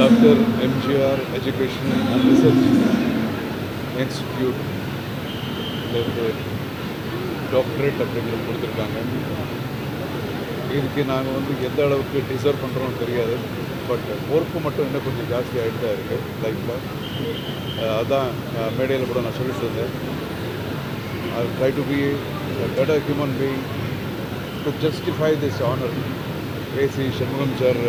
Doctor MGR education and research institute இருந்து doctorate அப்படிங்கிறது கொடுத்துருக்காங்க. இதுக்கு நாங்கள் வந்து எந்த அளவுக்கு டிசர்வ் பண்ணுறோம்னு தெரியாது. பட் பொறுப்பு மட்டும் இன்னும் கொஞ்சம் ஜாஸ்தி ஆகிட்டு தான் இருக்குது லைஃப்பில் அதான் மேடையில் கூட நான் சொல்லிட்டு இருந்தேன். I try to be better human being to justify this honour AC Shanmugam sir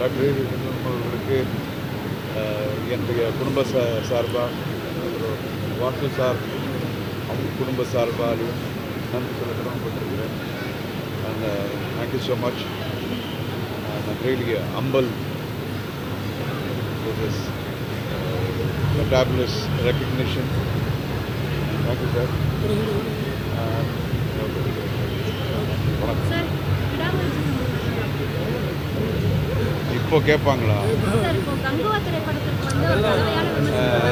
doctor AC Shanmugam அவர்களுக்கு என்னுடைய குடும்ப சா சார்பாக வாக்கு சார் அவங்க குடும்ப சார்பாலையும் நன்றி சொல்ல கடமைப்பட்டிருக்கிறேன் and thank you so much and really humble this uh, fabulous recognition. Thank you, sir. And, வணக்கம். சார் விடாமுயற்சி இப்போ கேட்பாங்களா சார் இப்போ கங்குவா திரைப்படத்திற்கு வந்து ஒரு கலவையான விமர்சனம்.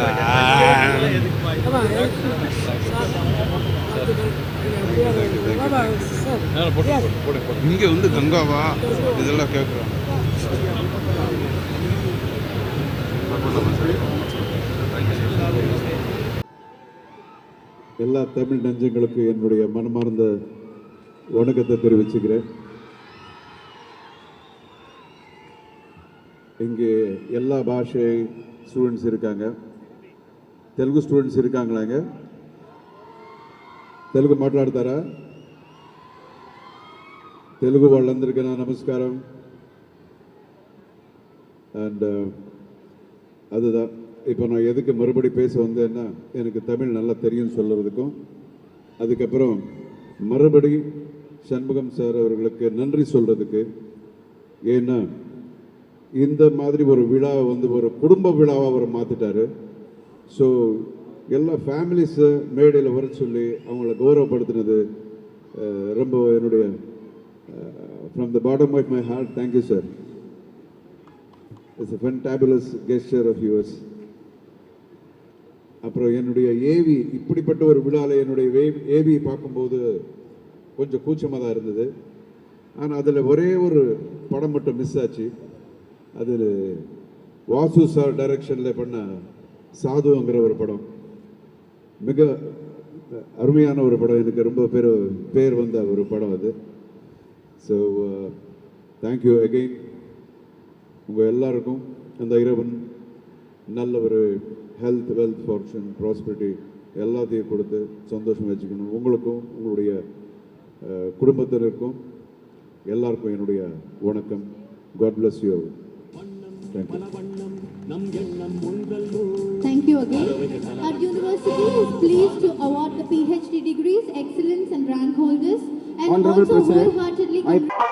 இங்கே வந்து கங்காவா? இதெல்லாம் கேட்குறாங்க. எல்லா தமிழ் நெஞ்சங்களுக்கு என்னுடைய மனமார்ந்த வணக்கத்தை தெரிவிச்சுக்கிறேன். இங்கே எல்லா பாஷை ஸ்டூடெண்ட்ஸ் இருக்காங்க తెలుగు స్టూడెంట్స్ இருக்காங்களாங்க తెలుగు మాట్లాడతారా తెలుగు వాళ్ళందరికీ నా నమస్కారం அண்ட் அதுதான் இப்போ நான் எதுக்கு மறுபடி பேச வந்தேன்னா எனக்கு தமிழ் நல்லா தெரியும் சொல்கிறதுக்கும் அதுக்கப்புறம் மறுபடி சண்முகம் சார் அவர்களுக்கு நன்றி சொல்கிறதுக்கு ஏன்னா இந்த மாதிரி ஒரு விழாவை வந்து ஒரு குடும்ப விழாவாக அவர் மாற்றிட்டாரு ஸோ எல்லா ஃபேமிலிஸை மேடையில் வர சொல்லி அவங்கள கௌரவப்படுத்தினது ரொம்ப என்னுடைய from the bottom of my heart thank you sir it's a fantabulous gesture of us அப்புறம் என்னுடைய ஏவி இப்படிப்பட்ட ஒரு விழாவில் என்னுடைய வே ஏவி பார்க்கும்போது கொஞ்சம் கூச்சமாக தான் இருந்தது. ஆனால் அதில் ஒரே ஒரு படம் மட்டும் மிஸ் ஆச்சு. அதில் வாசு சார் டைரக்ஷனில் பண்ண சாதுங்கிற ஒரு படம். மிக அருமையான ஒரு படம். எனக்கு ரொம்ப பேர் பேர் வந்த ஒரு படம் அது. ஸோ தேங்க்யூ அகெயின் உங்கள் எல்லாருக்கும் அந்த இறைவன் நல்ல ஒரு ஹெல்த் வெல்த் ஃபார்ச்சூன் ப்ராஸ்பரிட்டி எல்லாத்தையும் கொடுத்து சந்தோஷம் வச்சுக்கணும். உங்களுக்கும் உங்களுடைய uh, குடும்பத்தினருக்கும் எல்லாருக்கும் என்னுடைய வணக்கம். God bless you Thank you again. Our university is pleased to award the PhD degrees, excellence and rank holders and Honorable also wholeheartedly I-